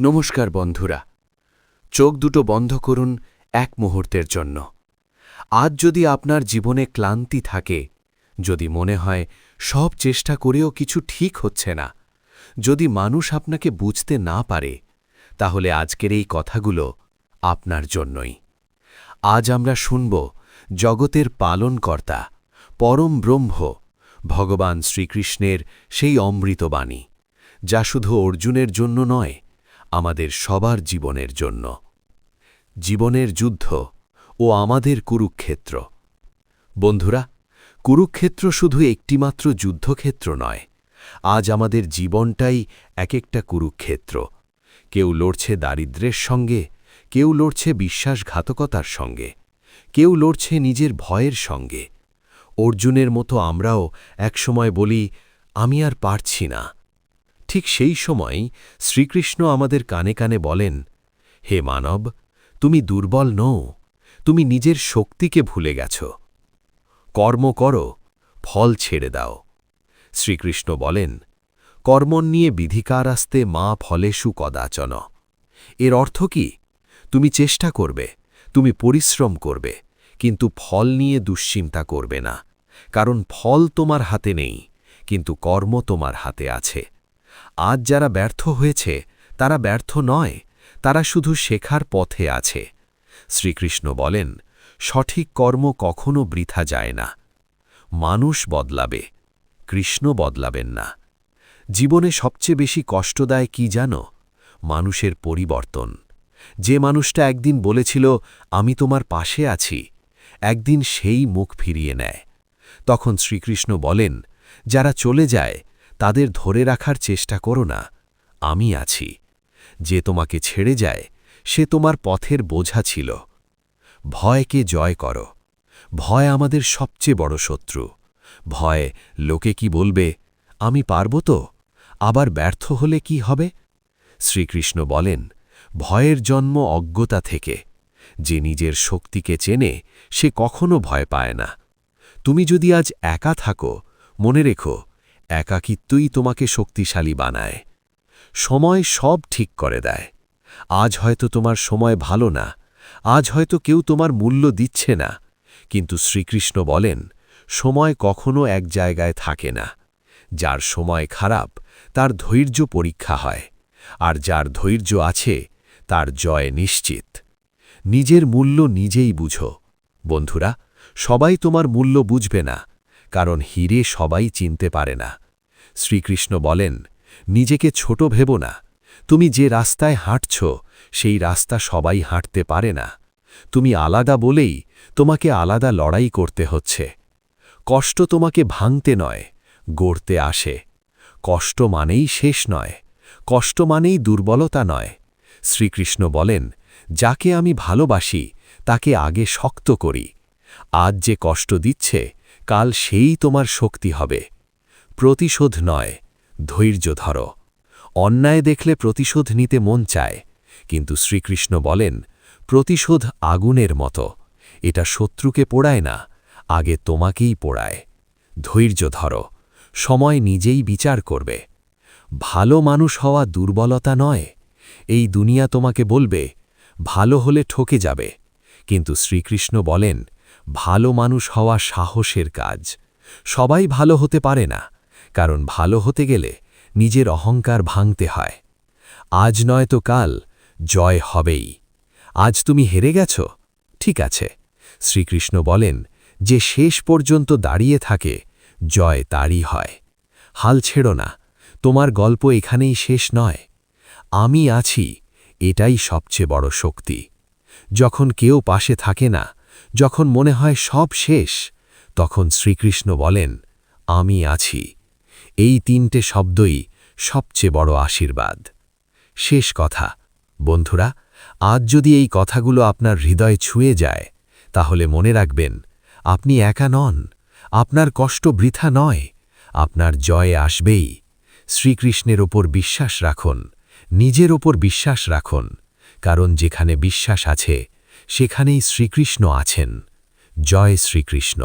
নমস্কার বন্ধুরা। চোখ দুটো বন্ধ করুন এক মুহূর্তের জন্য। আজ যদি আপনার জীবনে ক্লান্তি থাকে, যদি মনে হয় সব চেষ্টা করেও কিছু ঠিক হচ্ছে না, যদি মানুষ আপনাকে বুঝতে না পারে, তাহলে আজকের এই কথাগুলো আপনার জন্যই। আজ আমরা শুনব জগতের পালনকর্তা, পরম ব্রহ্ম, ভগবান শ্রীকৃষ্ণের সেই অমৃতবাণী যা শুধু অর্জুনের জন্য নয় আমাদের সবার জীবনের জন্য। জীবনের যুদ্ধ ও আমাদের কুরুক্ষেত্র। বন্ধুরা, কুরুক্ষেত্র শুধু একটিমাত্র যুদ্ধক্ষেত্র নয়, আজ আমাদের জীবনটাই এক একটা কুরুক্ষেত্র। কেউ লড়ছে দারিদ্র্যের সঙ্গে, কেউ লড়ছে বিশ্বাসঘাতকতার সঙ্গে, কেউ লড়ছে নিজের ভয়ের সঙ্গে। অর্জুনের মতো আমরাও একসময় বলি, আমি আর পারছি না। ঠিক সেই সময় শ্রীকৃষ্ণ আমাদের কানে কানে বলেন, হে মানব, তুমি দুর্বল নও, তুমি নিজের শক্তিকে ভুলে গেছ। কর্ম করো, ফল ছেড়ে দাও। শ্রীকৃষ্ণ বলেন কর্মণ নিয়ে বিধিকার আসতে মা ফলেষু কদাচন। এর অর্থ কি? তুমি চেষ্টা করবে, তুমি পরিশ্রম করবে, কিন্তু ফল নিয়ে দুশ্চিন্তা করবে না, কারণ ফল তোমার হাতে নেই, কিন্তু কর্ম তোমার হাতে আছে। আজ যারা ব্যর্থ হয়েছে, তারা ব্যর্থ নয়, তারা শুধু শেখার পথে আছে। শ্রীকৃষ্ণ বলেন, সঠিক কর্ম কখনো বৃথা যায় না। মানুষ বদলাবে, কৃষ্ণ বদলাবেন না। জীবনে সবচেয়ে বেশি কষ্টদায় কি জানো? মানুষের পরিবর্তন। যে মানুষটা একদিন বলেছিল, আমি তোমার পাশে আছি। একদিন সেই মুখ ফিরিয়ে নেয়। তখন শ্রীকৃষ্ণ বলেন, যারা চলে যায় তাদের ধরে রাখার চেষ্টা করো না, আমি আছি। যে তোমাকে ছেড়ে যায়, সে তোমার পথের বোঝা ছিল। ভয়কে জয় করো। ভয় আমাদের সবচেয়ে বড় শত্রু। ভয় লোকে কি বলবে, আমি পারব তো? আবার ব্যর্থ হলে কি হবে? শ্রীকৃষ্ণ বলেন, ভয়ের জন্ম অজ্ঞতা থেকে। যে নিজের শক্তিকে চেনে, সে কখনো ভয় পায় না। তুমি যদি আজ একা থাকো, মনে রেখো একাকিত্বই তোমাকে শক্তিশালী বানায়। সময় সব ঠিক করে দেয়। আজ হয়তো তোমার সময় ভালো না, আজ হয়তো কেউ তোমার মূল্য দিচ্ছে না। কিন্তু শ্রীকৃষ্ণ বলেন, সময় কখনো এক জায়গায় থাকে না। যার সময় খারাপ, তার ধৈর্য পরীক্ষা হয়। আর যার ধৈর্য আছে, তার জয় নিশ্চিত। নিজের মূল্য নিজেই বুঝো। বন্ধুরা, সবাই তোমার মূল্য বুঝবে না। কারণ হিরে সবাই চিনতে পারে না। শ্রীকৃষ্ণ বলেন, নিজেকে ছোট ভেব না। তুমি যে রাস্তায় হাঁটছ, সেই রাস্তা সবাই হাঁটতে পারে না। তুমি আলাদা বলেই তোমাকে আলাদা লড়াই করতে হচ্ছে। কষ্ট তোমাকে ভাঙতে নয়, গড়তে আসে। কষ্ট মানেই শেষ নয়, কষ্ট মানেই দুর্বলতা নয়। শ্রীকৃষ্ণ বলেন, যাকে আমি ভালোবাসি, তাকে আগে শক্ত করি। আজ যে কষ্ট দিচ্ছে কাল সেই তোমার শক্তি হবে। প্রতিশোধ নয়, ধৈর্য ধরো। অন্যায় দেখলে প্রতিশোধ নিতে মন চায়, কিন্তু শ্রীকৃষ্ণ বলেন, প্রতিশোধ আগুনের মতো। এটা শত্রুকে পোড়ায় না, আগে তোমাকেই পোড়ায়। ধৈর্য ধরো, সময় নিজেই বিচার করবে। ভালো মানুষ হওয়া দুর্বলতা নয়, এই দুনিয়া তোমাকে বলবে, ভালো হলে ঠকে যাবে। কিন্তু শ্রীকৃষ্ণ বলেন ভালো মানুষ হওয়া সাহসের কাজ। সবাই ভালো হতে পারে না, কারণ ভালো হতে গেলে নিজের অহংকার ভাঙতে হয়। আজ নয় তো কাল, জয় হবেই। আজ তুমি হেরে গেছ? ঠিক আছে। শ্রীকৃষ্ণ বলেন, যে শেষ পর্যন্ত দাঁড়িয়ে থাকে, জয় তারই হয়। হাল ছেড়ো না, তোমার গল্প এখানেই শেষ নয়। আমি আছি, এটাই সবচেয়ে বড় শক্তি। যখন কেউ পাশে থাকে না যখন মনে হয় সব শেষ, তখন শ্রীকৃষ্ণ বলেন, আমি আছি। এই তিনটে শব্দই সবচেয়ে বড় আশীর্বাদ। শেষ কথা, বন্ধুরা, আজ যদি এই কথাগুলো আপনার হৃদয় ছুঁয়ে যায়, তাহলে মনে রাখবেন, আপনি একা নন, আপনার কষ্ট বৃথা নয়, আপনার জয়ে আসবেই। শ্রীকৃষ্ণের ওপর বিশ্বাস রাখুন, নিজের ওপর বিশ্বাস রাখুন, কারণ যেখানে বিশ্বাস আছে সেখানেই শ্রীকৃষ্ণ আছেন। জয় শ্রীকৃষ্ণ।